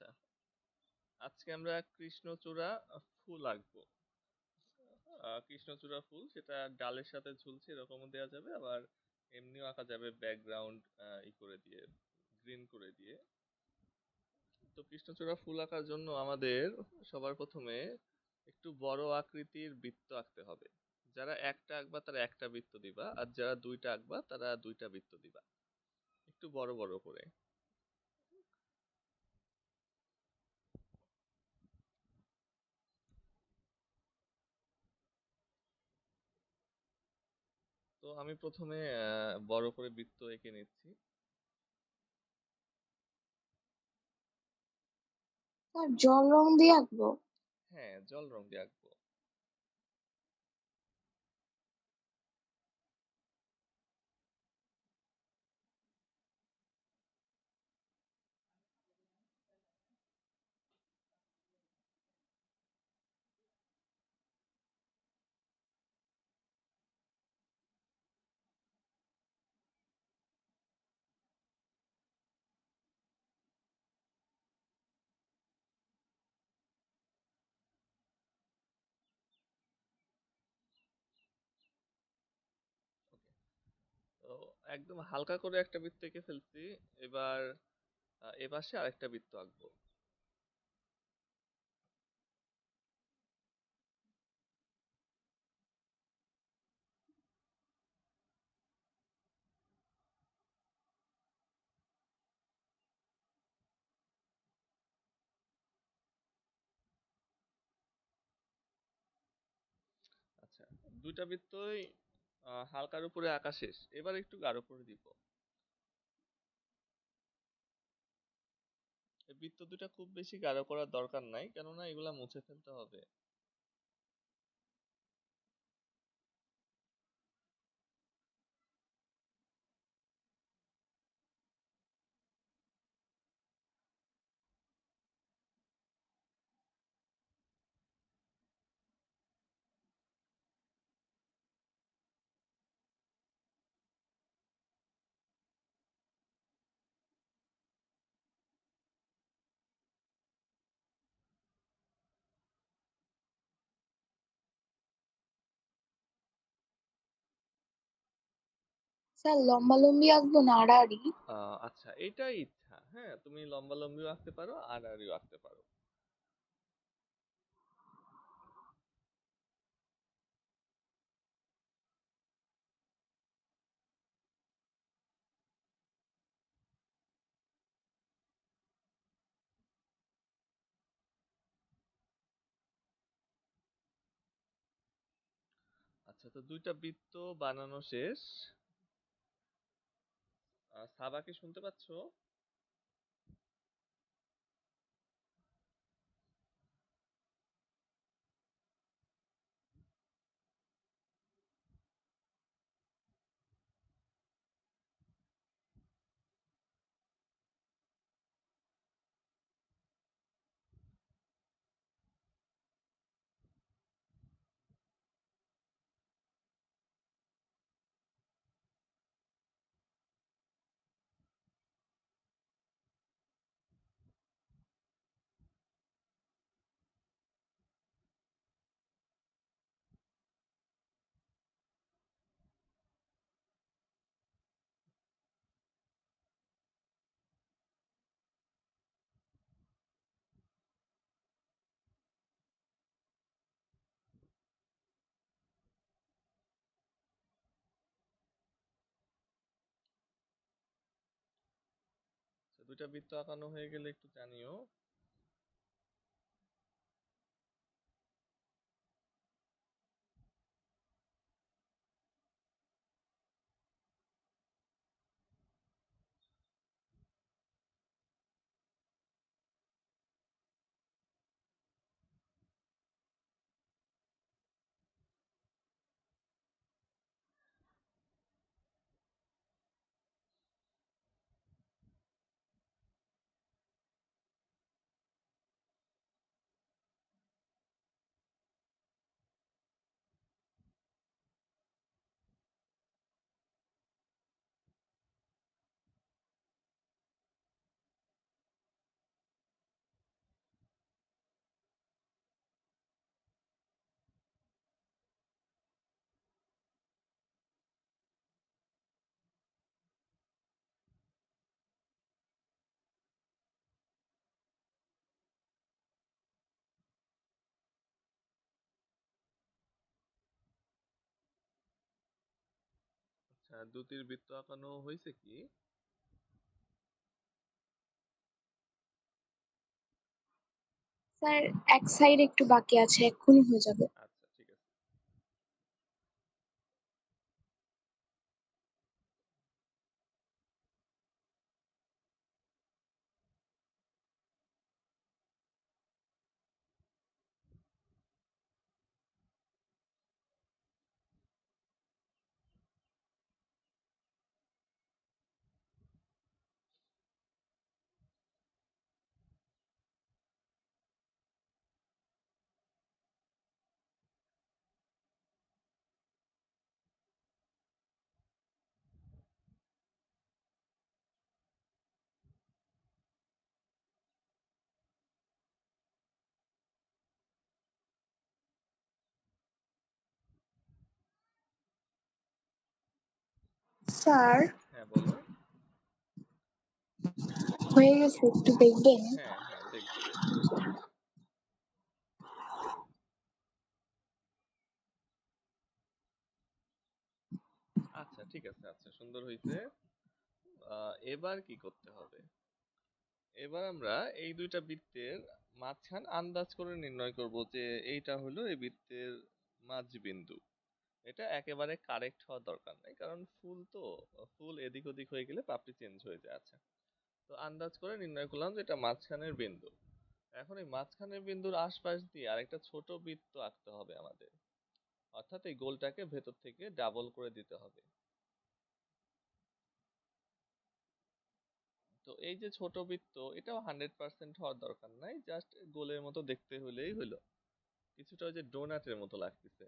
আচ্ছা। আজকে আমরা কৃষ্ণচূড়া ফুল আঁকবো। কৃষ্ণচূড়া ফুল, সেটা ডালের সাথে ঝুলছে, এরকমও দেওয়া যাবে, আবার এমনিও আঁকা যাবে ব্যাকগ্রাউন্ড ই করে দিয়ে গ্রিন করে দিয়ে। তো কৃষ্ণচূড়া ফুল আঁকার জন্য আমাদের সবার প্রথমে একটু বড় আকৃতির বৃত্ত আঁকতে হবে। যারা একটা আঁকবা, তারা একটা বৃত্ত দিবা, আর যারা দুইটা আঁকবা, তারা দুইটা বৃত্ত দিবা। একটু বড় বড় করে। আমি প্রথমে বড় করে বৃত্ত এঁকে নিচ্ছি। আর জল রং দিয়ে আঁকবো? হ্যাঁ জল রং দিয়ে আঁকবো তো একদম হালকা করে একটা বৃত্ত এঁকে ফেলছি। এবার আহ, এ পাশে আরেকটা বৃত্ত আঁকবো। আচ্ছা দুইটা বৃত্তই হালকার উপরে আঁকা শেষ। এবার একটু গাঢ় করে দিব। বৃত্ত দুটা খুব বেশি গাঢ় করার দরকার নাই, কেননা এগুলা মুছে ফেলতে হবে। স্যার, লম্বালম্বি আঁকবো না, আড়াআড়ি। আচ্ছা এটাই ইচ্ছা। হ্যাঁ তুমি লম্বা লম্বিও আঁকতে পারো আর আড়িও আঁকতে পারো। আচ্ছা তো দুইটা বৃত্ত বানানো শেষ। আহ, সাবা কি শুনতে পাচ্ছো? দুইটা বৃত্ত আঁকানো হয়ে গেলে একটু জানিও। দ্যুতির বৃত্ত আঁকানো হয়েছে কি? স্যার এক সাইড একটু বাকি আছে এক্ষুনি হয়ে যাবে আচ্ছা ঠিক আছে স্যার। হ্যাঁ বলো হয়ে গেছে একটু দেখবেন। হ্যাঁ হ্যাঁ দেখব আচ্ছা ঠিক আছে আচ্ছা সুন্দর হয়েছে এবার কি করতে হবে? এবার আমরা এই দুইটা বৃত্তের মাঝখান আন্দাজ করে নির্ণয় করব যে এইটা হলো এই বৃত্তের মাঝবিন্দু। এটা একেবারে কারেক্ট হওয়ার দরকার নাই। কারণ ফুল তো, ফুল এদিক ওদিক হয়ে গেলে পাপড়ি চেঞ্জ হয়ে যায় আচ্ছা। তো আন্দাজ করে নির্ণয় করলাম যে এটা মাঝখানের বিন্দু। এখন এই মাঝখানের বিন্দুর আশপাশ দিয়ে আরেকটা ছোট বৃত্ত আঁকতে হবে আমাদের। অর্থাৎ এই গোলটাকে ভেতর থেকে ডাবল করে দিতে হবে। তো এই যে ছোট বৃত্ত, এটাও হান্ড্রেড পার্সেন্ট হওয়ার দরকার নাই। জাস্ট গোলের মতো দেখতে হলেই হলো কিছুটা ওই যে ডোনাটের মতো লাগতেছে।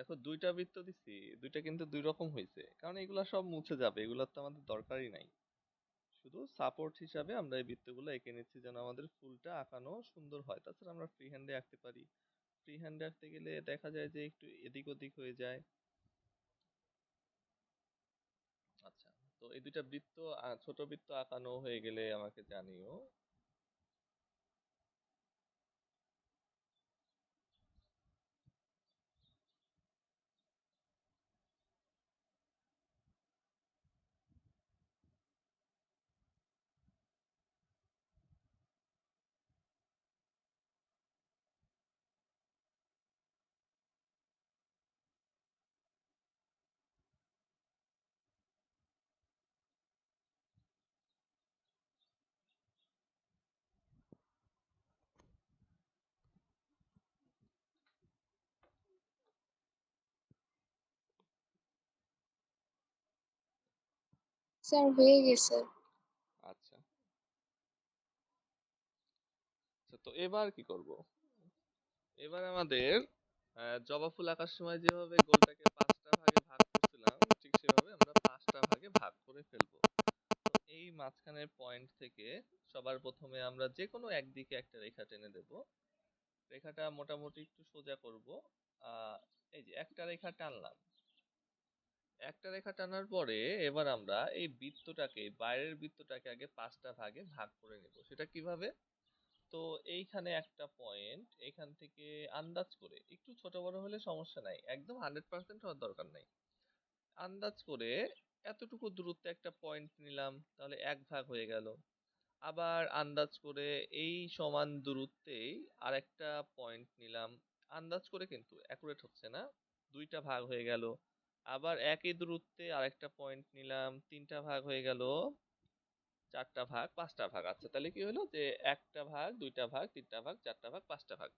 দেখো দুইটা বৃত্ত দিছি, দুইটা কিন্তু দুই রকম হয়েছে কারণ এগুলা সব মুছে যাবে, এগুলোর তো আমাদের দরকারই নাই। শুধু সাপোর্ট হিসাবে আমরা এই বৃত্তগুলো এঁকে নিচ্ছি যেন আমাদের ফুলটা আঁকানো সুন্দর হয়। তাছাড়া আমরা ফ্রি হ্যান্ডে আঁকতে পারি। ফ্রি হ্যান্ডে আঁকতে গেলে দেখা যায় যে একটু এদিক ওদিক হয়ে যায়। আচ্ছা তো এই দুইটা বৃত্ত ছোট বৃত্ত আঁকানো হয়ে গেলে আমাকে জানিও। স্যার, হয়ে গেছে। আচ্ছা। আচ্ছা তো এবার কি করব? এবার আমাদের জবা ফুল আঁকার সময় যেভাবে গোলটাকে পাঁচটা ভাগে ভাগ করছিলাম, ঠিক সেভাবে আমরা পাঁচটা ভাগে ভাগ করে ফেলব। তো এই মাঝখানের পয়েন্ট থেকে সবার প্রথমে আমরা যে কোনো একদিকে একটা রেখা টেনে দেব। রেখাটা মোটামুটি একটু সোজা করব। এই যে একটা রেখা টানলাম। একটা রেখা টানার পরে এবার আমরা এই বৃত্তটাকে, বাইরের বৃত্তটাকে আগে পাঁচটা ভাগে ভাগ করে নেব। সেটা কীভাবে? তো এইখানে একটা পয়েন্ট এখান থেকে আন্দাজ করে, একটু ছোট বড় হলে সমস্যা নাই, একদম হান্ড্রেড পার্সেন্ট হওয়ার দরকার নাই। আন্দাজ করে এতটুকু দূরত্বে একটা পয়েন্ট নিলাম, তাহলে এক ভাগ হয়ে গেল। আবার আন্দাজ করে এই সমান দূরত্বেই আরেকটা পয়েন্ট নিলাম। আন্দাজ করে কিন্তু অ্যাকুরেট হচ্ছে না, দুইটা ভাগ হয়ে গেল। আবার একই দূরত্বে আরেকটা পয়েন্ট নিলাম, তিনটা ভাগ হয়ে গেল, চারটা ভাগ, পাঁচটা ভাগ। আচ্ছা তাহলে কি হলো যে একটা ভাগ, দুইটা ভাগ, তিনটা ভাগ, চারটা ভাগ, পাঁচটা ভাগ।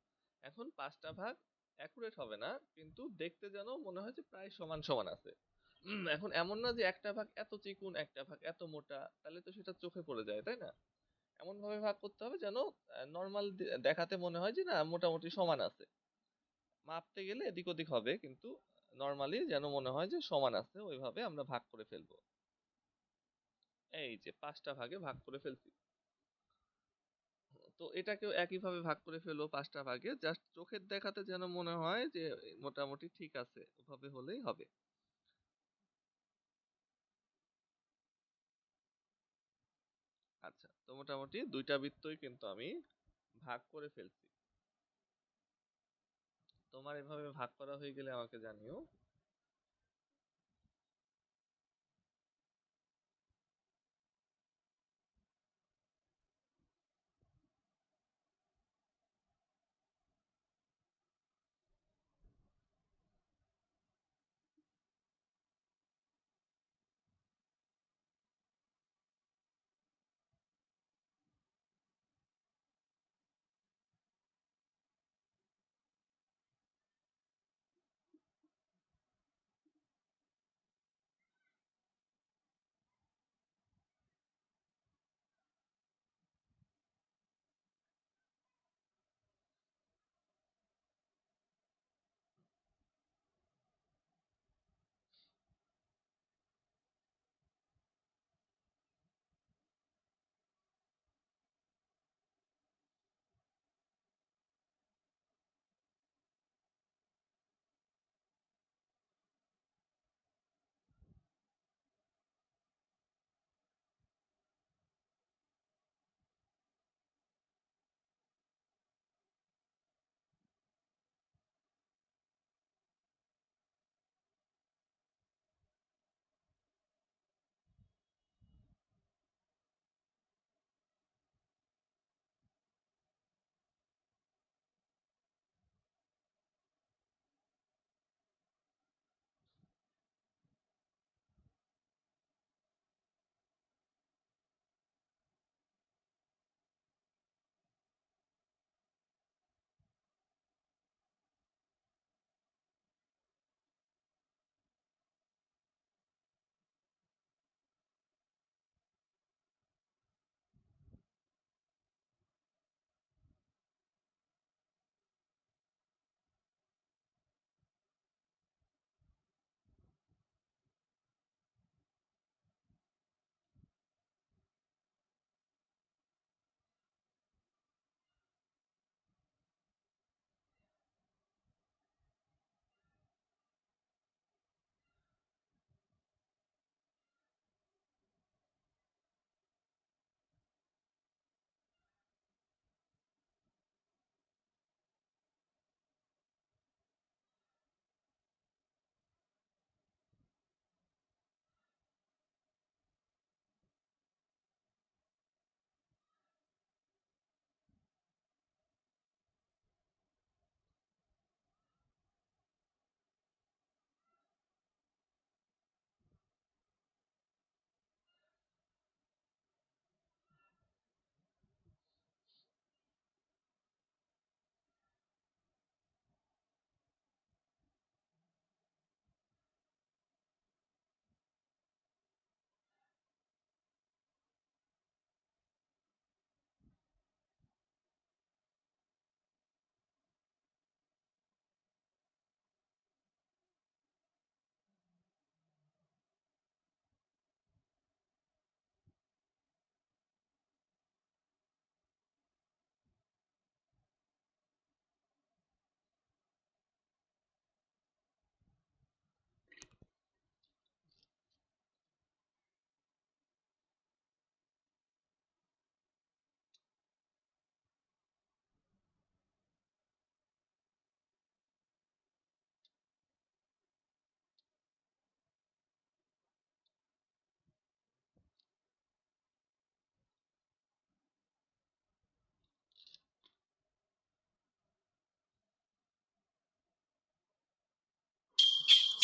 এখন পাঁচটা ভাগ অ্যাকুরেট হবে না, কিন্তু দেখতে যেন মনে হয় যে প্রায় সমান সমান আছে। এখন এমন না যে একটা ভাগ এত চিকুন, একটা ভাগ এত মোটা, তাহলে তো সেটা চোখে পড়ে যায়, তাই না? এমন ভাবে ভাগ করতে হবে যেন নর্মাল দেখাতে মনে হয় যে না, মোটামুটি সমান আছে। মাপতে গেলে এদিক ওদিক হবে, কিন্তু নর্মালি যেন মনে হয় যে সমান আছে, ওইভাবে আমরা ভাগ করে ফেলব। এই যে পাঁচটা ভাগে ভাগ করে ফেলছি। তো এটাকেও একইভাবে ভাগ করে ফেলো পাঁচটা ভাগে জাস্ট চোখের দেখাতে যেন মনে হয় যে মোটামুটি ঠিক আছে, ওভাবে হলেই হবে। আচ্ছা তো মোটামুটি দুইটা বৃত্তই কিন্তু আমি ভাগ করে ফেলছি। তোমার এভাবে ভাগ করা হয়ে গেলে আমাকে জানিও।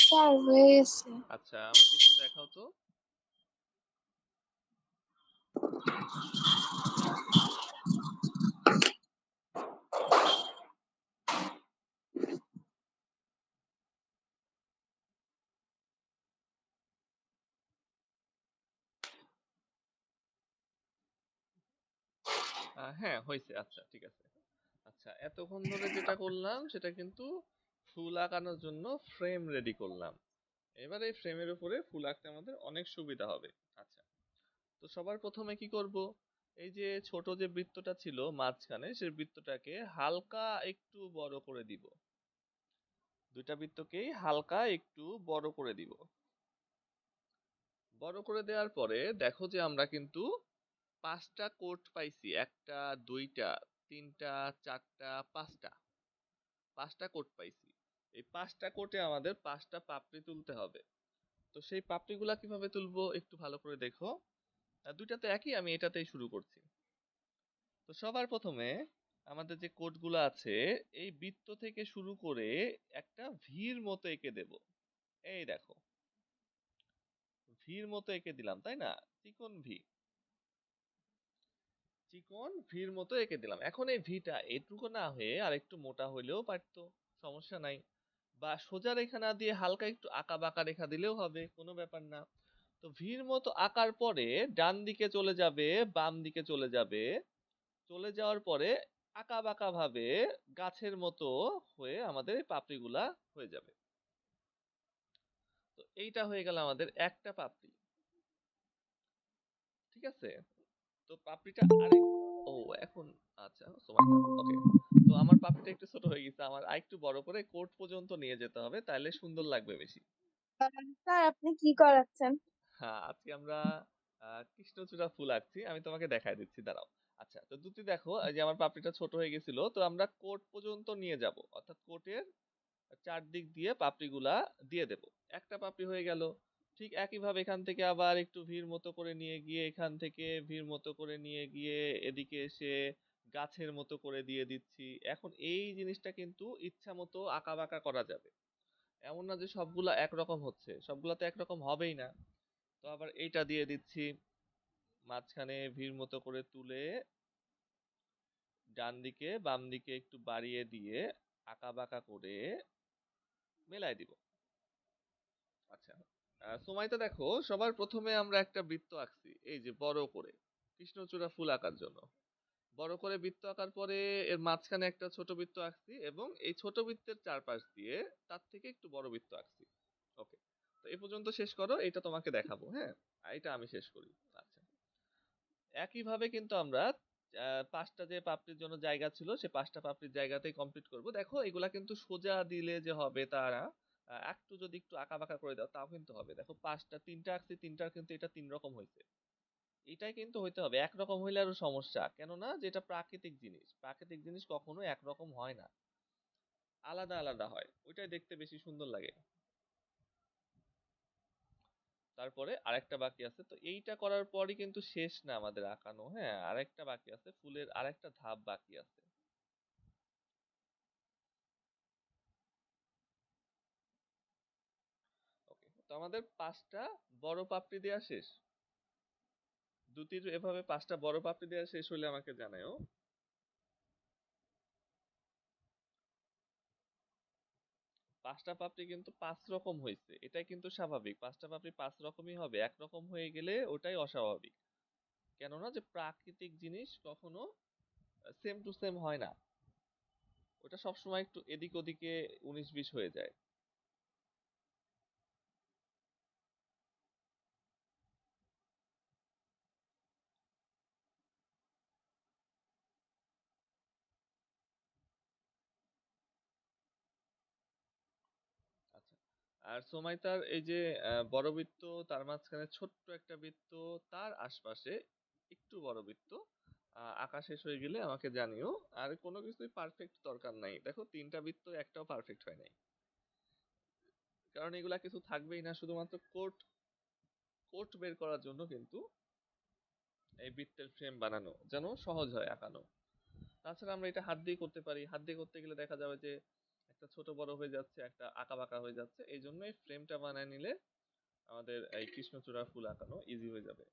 স্যার হয়ে গেছে আচ্ছা আমাকে একটু দেখাও তো। হ্যাঁ হয়েছে আচ্ছা ঠিক আছে। আচ্ছা এতক্ষণ ধরে যেটা করলাম, সেটা কিন্তু ফুল আঁকানোর জন্য ফ্রেম রেডি করলাম। এবার এই ফ্রেমের উপরে ফুল আঁকতে আমাদের অনেক সুবিধা হবে। আচ্ছা তো সবার প্রথমে কি করব? এই যে ছোট যে বৃত্তটা ছিল মাঝখানে, সেই বৃত্তটাকে হালকা একটু বড় করে দিব। দুইটা বৃত্তকেই হালকা একটু বড় করে দিব। বড় করে দেওয়ার পরে দেখো যে আমরা কিন্তু পাঁচটা কোট পাইছি। একটা, দুইটা, তিনটা, চারটা, পাঁচটা। পাঁচটা কোট পাইছি। এই পাঁচটা কোটে আমাদের পাঁচটা পাপড়ি তুলতে হবে। তো সেই পাপড়িগুলা কীভাবে তুলবো একটু ভালো করে দেখো। আহ, দুইটা তো একই আমি এটাতেই শুরু করছি। তো সবার প্রথমে আমাদের যে কোটগুলো আছে এই বৃত্ত থেকে শুরু করে একটা ভির মতো এঁকে দেব। এই দেখো। ভির মতো এঁকে দিলাম তাই না? চিকন ভি। চিকন ভির মতো এঁকে দিলাম। এখন এই ভিটা এটুকু না হয়ে আর একটু মোটা হইলেও পারতো সমস্যা নাই। বা সোজা রেখা না দিয়ে হালকা একটু আঁকা বাঁকা রেখা দিলেও হবে, কোনো ব্যাপার না। তো ভির মতো আঁকার পরে ডান দিকে চলে যাবে, বাম দিকে চলে যাবে, চলে যাওয়ার পরে আঁকা বাঁকা ভাবে গাছের মতো হয়ে আমাদের এই পাপড়িগুলা হয়ে যাবে। তো এইটা হয়ে গেল আমাদের একটা পাপড়ি। ঠিক আছে? তো পাপড়িটা আরেক ও, এখন আচ্ছা ওকে। তো আমার পাপড়িটা একটু ছোট হয়ে গেছে। আমার আরেকটু বড় করে কোট পর্যন্ত নিয়ে যেতে হবে তাহলে সুন্দর লাগবে বেশি। স্যার আপনি কি করাচ্ছেন? হ্যাঁ আজকে আমরা কৃষ্ণচূড়া ফুল আঁকছি আমি তোমাকে দেখাই দিচ্ছি দাঁড়াও। আচ্ছা তো দুটি দেখো এই যে আমার পাপড়িটা ছোট হয়ে গেছিল তো আমরা কোট পর্যন্ত নিয়ে যাব। অর্থাৎ কোটের চারদিক দিয়ে পাপড়িগুলা দিয়ে দেব। একটা পাপড়ি হয়ে গেল। ঠিক একইভাবে এখান থেকে আবার একটু ভিড় মতো করে নিয়ে গিয়ে এখান থেকে ভিড় মতো করে নিয়ে গিয়ে এদিকে এসে গাছের মতো করে দিয়ে দিচ্ছি। এখন এই জিনিসটা কিন্তু ইচ্ছা মতো আঁকা বাঁকা করা যাবে। এমন না যে সবগুলা একরকম হচ্ছে। সবগুলা তো একরকম হবেই না। তো আবার এইটা দিয়ে দিচ্ছি। মাঝখানে ভিড় মতো করে তুলে ডান দিকে বাম দিকে একটু বাড়িয়ে দিয়ে আঁকা বাঁকা করে মেলাই দিব। আচ্ছা আহ, সময়টা দেখো সবার প্রথমে আমরা একটা বৃত্ত আঁকছি। এই যে বড় করে কৃষ্ণচূড়া ফুল আঁকার জন্য। বড় করে বৃত্ত আঁকার পরে এর মাঝখানে একটা ছোট বৃত্ত আঁকছি এবং এই ছোট বৃত্তের চারপাশ দিয়ে তার থেকে একটু বড় বৃত্ত আঁকছি। ওকে, তো এই পর্যন্ত শেষ করো এটা তোমাকে দেখাবো হ্যাঁ? এটা আমি শেষ করি। আচ্ছা। একইভাবে কিন্তু আমরা পাঁচটা যে পাপড়ির জন্য জায়গা ছিল, সে পাঁচটা পাপড়ির জায়গাতেই কমপ্লিট করব। দেখো, এগুলা কিন্তু সোজা দিলে যে হবে তারা একটু যদি একটু আঁকা বাঁকা করে দাও, তাও কিন্তু হবে। দেখো, পাঁচটা, তিনটা আঁকছি, তিনটার কিন্তু এটা তিন রকম হয়েছে এটাই কিন্তু হইতে হবে। একরকম হইলে আরও সমস্যা। কেননা যেটা প্রাকৃতিক জিনিস প্রাকৃতিক জিনিস কখনো একরকম হয় না। আলাদা আলাদা হয়। ওইটাই দেখতে বেশি সুন্দর লাগে। তারপরে আরেকটা বাকি আছে। তো এইটা করার পরই কিন্তু শেষ না আমাদের আঁকানো। হ্যাঁ আরেকটা বাকি আছে। ফুলের আরেকটা ধাপ বাকি আছে। তো আমাদের পাঁচটা বড় পাপড়ি দেওয়া শেষ। দুটির এভাবে পাঁচটা বড় পাপড়ি দেওয়া শেষ হলে আমাকে জানাও পাঁচটা পাপড়ি কিন্তু পাঁচ রকম হয়েছে এটাই কিন্তু স্বাভাবিক। পাঁচটা পাপড়ি পাঁচ রকমই হবে, এক রকম হয়ে গেলে ওটাই অস্বাভাবিক। কেননা যে প্রাকৃতিক জিনিস কখনো সেম টু সেম হয় না। ওটা সবসময় একটু এদিক ওদিকে উনিশ বিশ হয়ে যায় আচ্ছা আর সোমাইতার এই যে বড় বৃত্ত, তার মাঝখানে ছোট্ট একটা বৃত্ত, তার আশপাশে একটু বড় বৃত্ত আঁকা শেষ হয়ে গেলে আমাকে জানিও, আর কোনো কিছুই পারফেক্ট দরকার নাই। দেখো, তিনটা বৃত্ত, একটাও পারফেক্ট হয় নাই। কারণ এগুলা কিছু থাকবেই না, শুধুমাত্র কোট কোট বের করার জন্য কিন্তু এই বৃত্তের ফ্রেম বানানো যেন সহজ হয় আঁকানো। তাছাড়া আমরা এটা হাত দিয়ে করতে পারি। হাত দিয়ে করতে গেলে দেখা যাবে যে একটা ছোট বড় হয়ে যাচ্ছে, একটা আঁকা বাঁকা হয়ে যাচ্ছে। এই জন্যই ফ্রেমটা বানায় নিলে আমাদের এই কৃষ্ণচূড়া ফুল আঁকানো ইজি হয়ে যাবে।